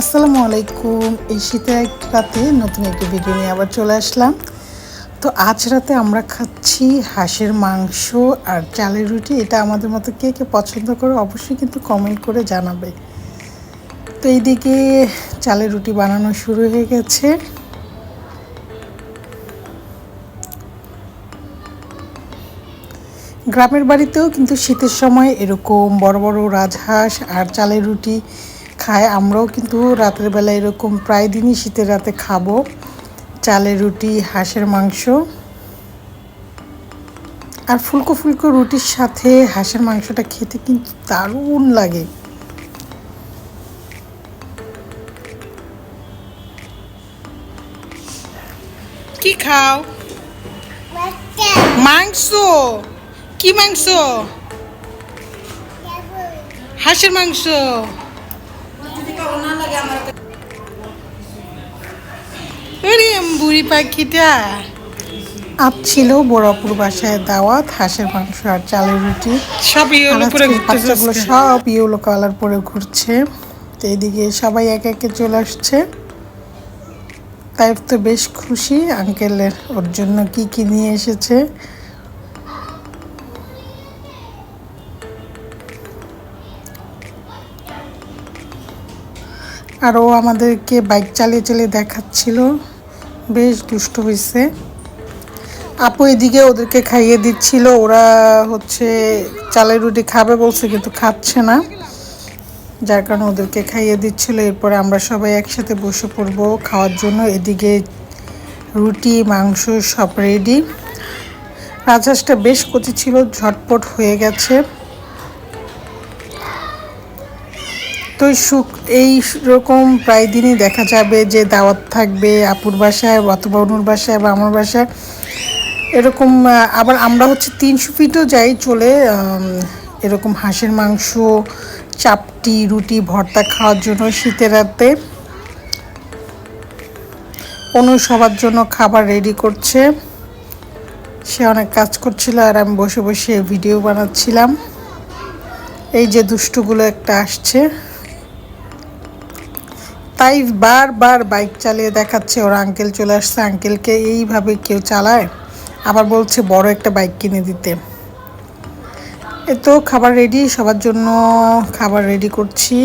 আসসালামু আলাইকুম। এই শীতে এক রাতে নতুন একটি ভিডিও নিয়ে আবার চলে আসলাম। তো আজ রাতে আমরা খাচ্ছি হাঁসের মাংস আর চালের রুটি। এটা আমাদের মতো কে কে পছন্দ করে অবশ্যই কিন্তু কমেন্ট করে জানাবে। তো এইদিকে চালের রুটি বানানো শুরু হয়ে গেছে। গ্রামের বাড়িতেও কিন্তু শীতের সময় এরকম বড় বড় রাজহাঁস আর চালের রুটি খায়। আমরাও কিন্তু রাতের বেলা এরকম প্রায় দিনই শীতের রাতে খাব। চালের রুটি, হাঁসের মাংস। আর ফুলকো ফুলকো রুটির সাথে হাঁসের মাংসটা খেতে কিন্তু দারুণ লাগে। কি খাও? মাংস। কি মাংস? হাঁসের মাংস। বুড়ি পাখিটা। আজ ছিল বড়পুর বাসায় দাওয়াত হাঁসের মাংস আর চালের রুটি। সব ইয়েলো করে আজকে বাচ্চাগুলো সব ইয়েলো কালার পরে ঘুরছে। তো এইদিকে সবাই একে একে চলে আসছে। তাই তো বেশ খুশি। আঙ্কেলের ওর জন্য কি কি নিয়ে এসেছে? আর ও আমাদেরকে বাইক চালিয়ে চালিয়ে দেখাচ্ছিল। বেশ দুষ্ট হয়েছে আপু এদিকে ওদেরকে খাইয়ে দিচ্ছিল। ওরা হচ্ছে চালের রুটি খাবে বলছে, কিন্তু খাচ্ছে না। যার কারণে ওদেরকে খাইয়ে দিচ্ছিল। এরপরে আমরা সবাই একসাথে বসে পড়ব খাওয়ার জন্য। এদিকে রুটি, মাংস সব রেডি রাজহাঁসটা বেশ কচি ছিল, ঝটপট হয়ে গেছে। তো এই রকম প্রায় দিনই দেখা যাবে যে দাওয়াত থাকবে আপুর বাসায় অথবা অনুর বাসায় বা আমার বাসায়। এরকম আবার আমরা হচ্ছে তিনশো ফিটও যাই চলে এরকম হাঁসের মাংস, চাপটি, রুটি, ভর্তা খাওয়ার জন্য শীতের রাতে। অনু সবার জন্য খাবার রেডি করছে। সে অনেক কাজ করছিল আর আমি বসে বসে ভিডিও বানাচ্ছিলাম। এই যে দুষ্টুগুলো একটা আসছে। তাই বারবার বাইক চালিয়ে দেখাচ্ছে ওর আঙ্কেল চলে আসছে। আঙ্কেলকে এইভাবে কেউ চালায়? আবার বলছে, বড় একটা বাইক কিনে দিতে। এ তো খাবার রেডি সবার জন্য খাবার রেডি করছি।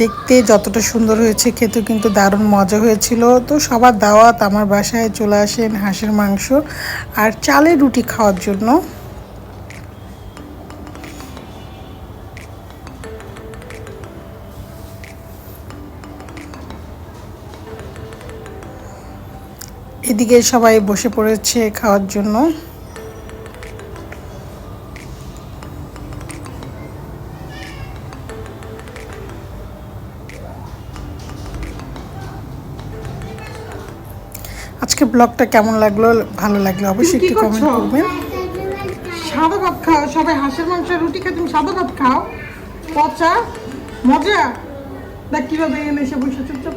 দেখতে যতটা সুন্দর হয়েছে খেতে কিন্তু দারুণ মজা হয়েছিল। তো সবার দাওয়াত, আমার বাসায় চলে আসেন হাঁসের মাংস আর চালের রুটি খাওয়ার জন্য। এদিকে সবাই বসে পড়েছে খাওয়ার জন্য। আজকে ব্লগটা কেমন লাগল? ভালো লাগল অবশ্যই একটু কমেন্ট করবেন। সাদা ভাত খাও সবাই হাঁসের মাংস রুটি খাও তুমি সাদা ভাত খাও। পচা? মজা? দেখ কীভাবে এনে এসে বসে চুপচাপ।